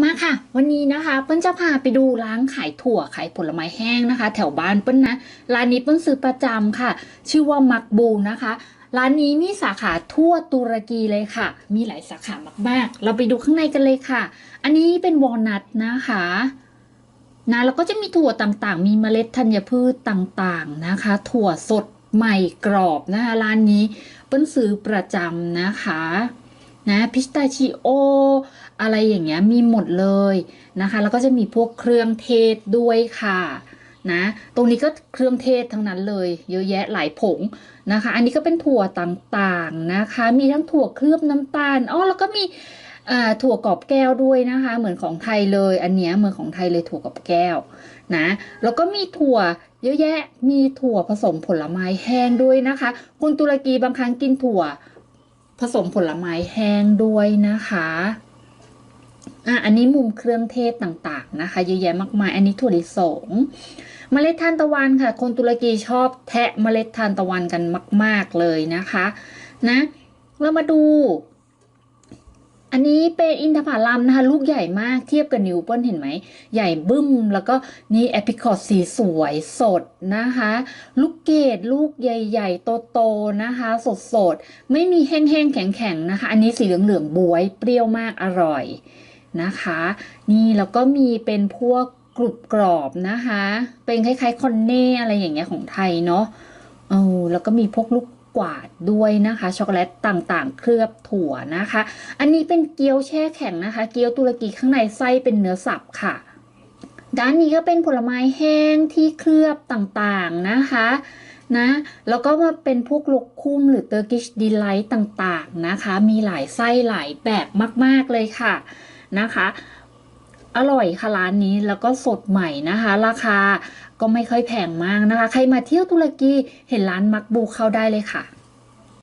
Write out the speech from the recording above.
มาค่ะ วันนี้นะคะเปิ้ลจะพาไปดูร้านขายถั่วขายผลไม้แห้งนะคะ แถวบ้านเปิ้ลนะร้านนี้เปิ้ลซื้อประจำค่ะ ชื่อว่ามักบูนะคะร้านนี้มีสาขาทั่วตุรกีเลยค่ะ มีหลายสาขามากๆ เราไปดูข้างในกันเลยค่ะ อันนี้เป็นวอลนัทนะคะนะแล้วก็จะมีถั่วต่างๆ มีเมล็ดธัญพืชต่างๆนะคะ ถั่วสดใหม่กรอบนะคะ ร้านนี้เปิ้ลซื้อประจำนะคะ นะพิสตาชิโอ อะไรอย่างเงี้ยมีหมดเลยนะคะ แล้วก็จะมีพวกเครื่องเทศด้วยค่ะนะตรงนี้ก็เครื่องเทศทั้งนั้นเลย เยอะแยะหลายผงนะคะ อันนี้ก็เป็นถั่วต่างๆนะคะ มีทั้งถั่วเคลือบน้ำตาลอ๋อแล้วก็มีอ่าถั่วกรอบแก้วด้วยนะคะ เหมือนของไทยเลย อันเนี้ยเหมือนของไทยเลยถั่วกรอบแก้วนะแล้วก็มีถั่วเยอะแยะมีถั่วผสมผลไม้แห้งด้วยนะคะ คนตุรกีบางครั้งกินถั่ว ผสมผลไม้แห้งด้วยนะคะอะอันนี้มุมเครื่องเทศต่างๆนะคะเยอะแยะมากมาย อันนี้ถั่วลิสงเมล็ดทานตะวันค่ะ คนตุรกีชอบแทะเมล็ดทานตะวันกันมาก ๆเลยนะคะ นะ เรามาดู อันนี้เป็นอินทผลัมนะคะ ลูกใหญ่มากเทียบกับนิวเปิลเห็นไหม ใหญ่บึ้ม แล้วก็นี่แอปริคอตสีสวยสดนะคะ ลูกเกดลูกใหญ่ๆ โตๆนะคะ สดๆไม่มีแห้งๆ แข็งๆ นะคะ อันนี้สีเหลืองๆบวยเปรี้ยวมากอร่อยนะคะ นี่แล้วก็มีเป็นพวกกรุบกรอบนะคะ เป็นคล้ายๆ คอนเน่อะไรอย่างเงี้ยของไทยเนาะเออแล้วก็มีพวกลูก กวาดด้วยนะคะช็อกโกแลตต่างๆ เคลือบถั่วนะคะ อันนี้เป็นเกี๊ยวแช่แข็งนะคะ เกี๊ยวตุรกีข้างในไส้เป็นเนื้อสับค่ะ ด้านนี้ก็เป็นผลไม้แห้งที่เคลือบต่างๆนะคะนะแล้วก็มาเป็นพวกลูกคุ้มหรือเตอร์กิชดีไลท์ต่างๆนะคะ มีหลายไส้หลายแบบมากๆเลยค่ะนะคะ อร่อยค่ะร้านนี้แล้วก็สดใหม่นะคะ ราคาก็ไม่ค่อยแพงมากนะคะ ใครมาเที่ยวตุรกีเห็นร้านมักบูเข้าได้เลยค่ะ